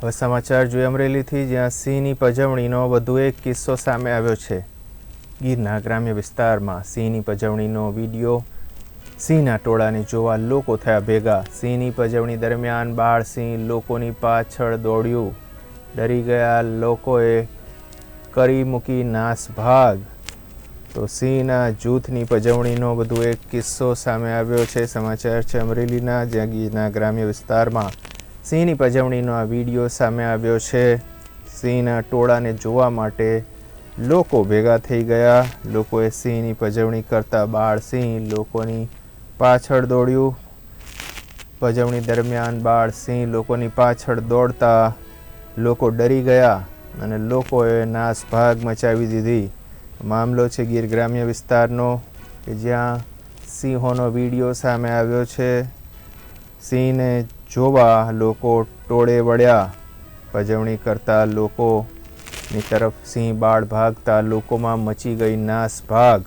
હવે સમાચાર જોઈએ અમરેલીથી, જ્યાં સિંહની પજવણીનો વધુ એક કિસ્સો સામે આવ્યો છે. ગીરના ગ્રામ્ય વિસ્તારમાં સિંહની પજવણીનો વીડિયો સિંહના ટોળાને જોવા લોકો થયા ભેગા. સિંહની પજવણી દરમિયાન બાળ સિંહ લોકોની પાછળ દોડ્યું. ડરી ગયા લોકોએ કરી મૂકી નાસભાગ તો સિંહના જૂથની પજવણીનો વધુ એક કિસ્સો સામે આવ્યો છે. સમાચાર છે અમરેલીના, જ્યાં ગીરના ગ્રામ્ય વિસ્તારમાં સિંહની પજવણીનો આ વીડિયો સામે આવ્યો છે. સિંહના ટોળાને જોવા માટે લોકો ભેગા થઈ ગયા. લોકોએ સિંહની પજવણી કરતા બાળ સિંહ લોકોની પાછળ દોડ્યું. પજવણી દરમિયાન બાળ સિંહ લોકોની પાછળ દોડતા લોકો ડરી ગયા અને લોકોએ નાસભાગ મચાવી દીધી. મામલો છે ગીર ગ્રામ્ય વિસ્તારનો, કે જ્યાં સિંહોનો વીડિયો સામે આવ્યો છે. સિંહને જોવા લોકો ટોળે વળ્યા. પજવણી કરતા લોકોની તરફ સિંહ બાળ ભાગતા લોકોમાં મચી ગઈ નાસભાગ